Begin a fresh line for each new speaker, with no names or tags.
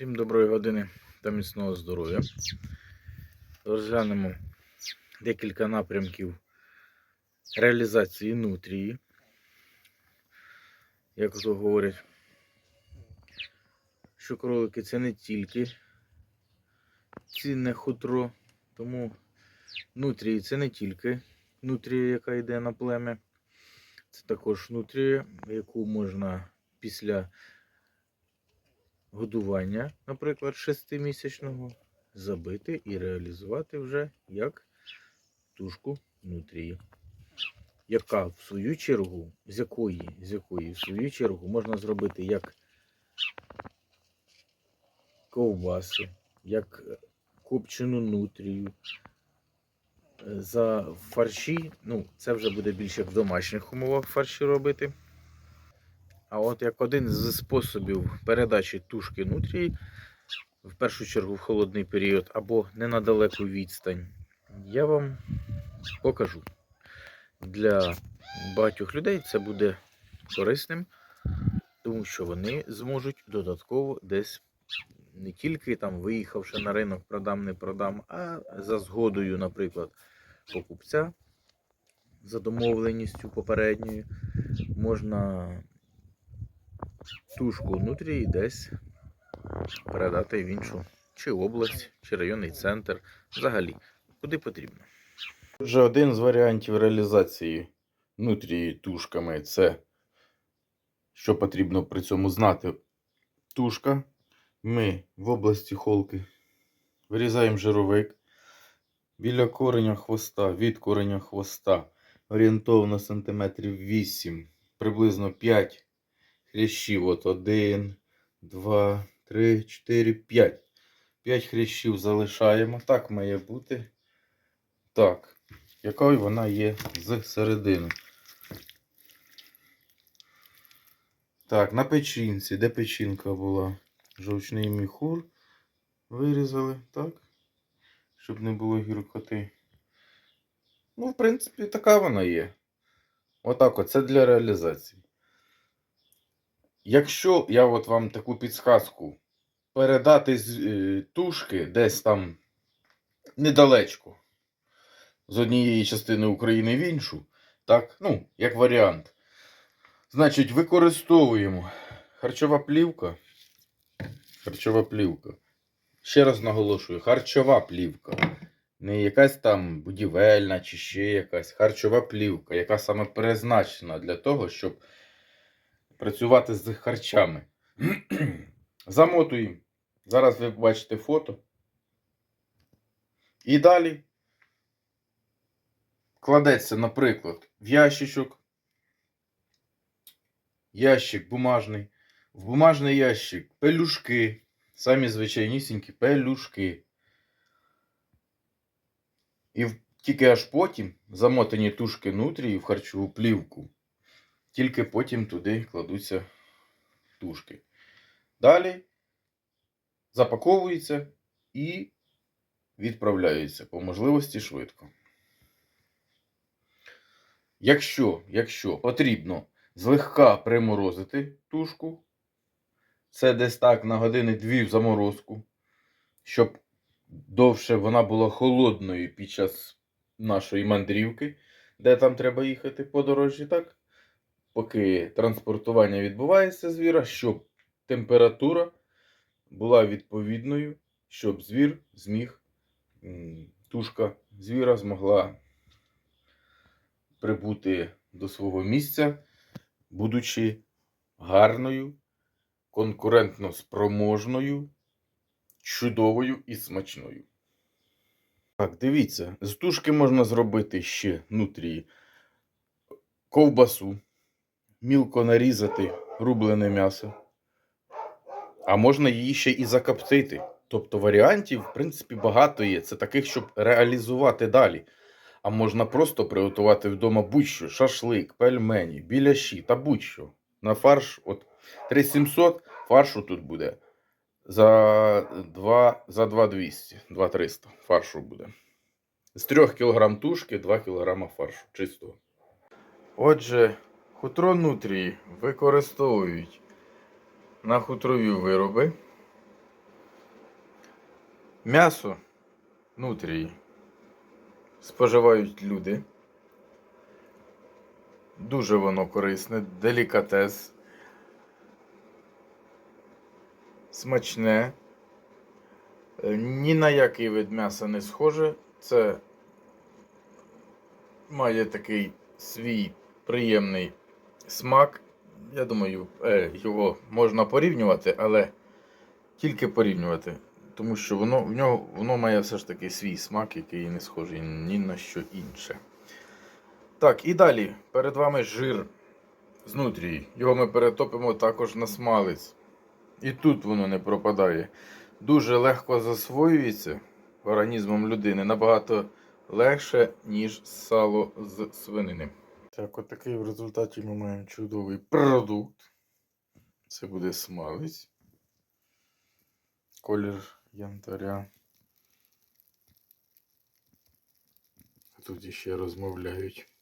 Всім доброї години та міцного здоров'я. Розглянемо декілька напрямків реалізації нутрії. Як то говорять, що кролики це не тільки цінне хутро, тому нутрії це не тільки нутрія, яка йде на плем'я, це також нутрія, яку можна після годування, наприклад, шестимісячного, забити і реалізувати вже як тушку нутрії. Яка в свою чергу, з якої, з якої в свою чергу можна зробити як ковбаси, як копчену нутрію. Е, За фарші, ну, це вже буде більше в домашніх умовах фарші робити. А от як один з способів передачі тушки нутрії, в першу чергу в холодний період або не на далеку відстань, я вам покажу. Для багатьох людей це буде корисним, тому що вони зможуть додатково десь не тільки там виїхавши на ринок, продам, не продам, а за згодою, наприклад, покупця за домовленістю попередньою можна тушку внутрі десь передати в іншу чи область, чи районний центр. Взагалі, куди потрібно. Отже, один з варіантів реалізації нутрії тушками це що потрібно при цьому знати. Тушка. Ми в області холки вирізаємо жировик біля кореня хвоста, від кореня хвоста орієнтовно сантиметрів 8, приблизно 5 хрящів. От 1, 2, 3, 4, 5. 5 хрящів залишаємо. Так має бути. Так. Якою вона є з середини. Так, на печінці. Де печінка була? Жовчний міхур. Вирізали, так? Щоб не було гіркоти. Ну, в принципі, така вона є. Отак от, це для реалізації. Якщо я от вам таку підсказку передати з е, тушки десь там недалечко з однієї частини України в іншу, так, ну, як варіант. Значить, використовуємо харчова плівка. Харчова плівка. Ще раз наголошую, харчова плівка. Не якась там будівельна чи ще якась харчова плівка, яка саме призначена для того, щоб працювати з харчами. Замотуємо. Зараз ви бачите фото. І далі кладеться, наприклад, в ящичок. Ящик бумажний. В бумажний ящик пелюшки. Самі звичайнісінькі пелюшки. І тільки аж потім замотані тушки нутрії в харчову плівку. Тільки потім туди кладуться тушки. Далі запаковується і відправляється по можливості швидко. Якщо, якщо потрібно злегка приморозити тушку, це десь так на години дві в заморозку, щоб довше вона була холодною під час нашої мандрівки, де там треба їхати подорожі, так? Поки транспортування відбувається звіра, щоб температура була відповідною, щоб звір зміг, тушка звіра змогла прибути до свого місця, будучи гарною, конкурентно спроможною, чудовою і смачною. Так, дивіться, з тушки можна зробити ще нутрії ковбасу, мілко нарізати рублене м'ясо. А можна її ще і закоптити. Тобто варіантів, в принципі, багато є. Це таких, щоб реалізувати далі. А можна просто приготувати вдома будь-що, шашлик, пельмені, біляші та будь-що. На фарш, от 3700 фаршу тут буде. За 2, за 2200, 2300 фаршу буде. З 3 кг тушки 2 кг фаршу чистого. Отже, хутро нутрії використовують на хутрові вироби М'ясо нутрії споживають люди. Дуже воно корисне, делікатес. Смачне. Е, Ні на який вид м'яса не схоже. Це має такий свій приємний смак. Я думаю, е, його можна порівнювати, але тільки порівнювати. Тому що воно, в нього, воно має все ж таки свій смак, який не схожий ні на що інше. Так, і далі перед вами жир з нутрії. Його ми перетопимо також на смалець. І тут воно не пропадає. Дуже легко засвоюється організмом людини. Набагато легше, ніж сало з свинини. Так, от такий в результаті ми маємо чудовий продукт. Це буде смалець. Колір янтаря. Тут іще розмовляють.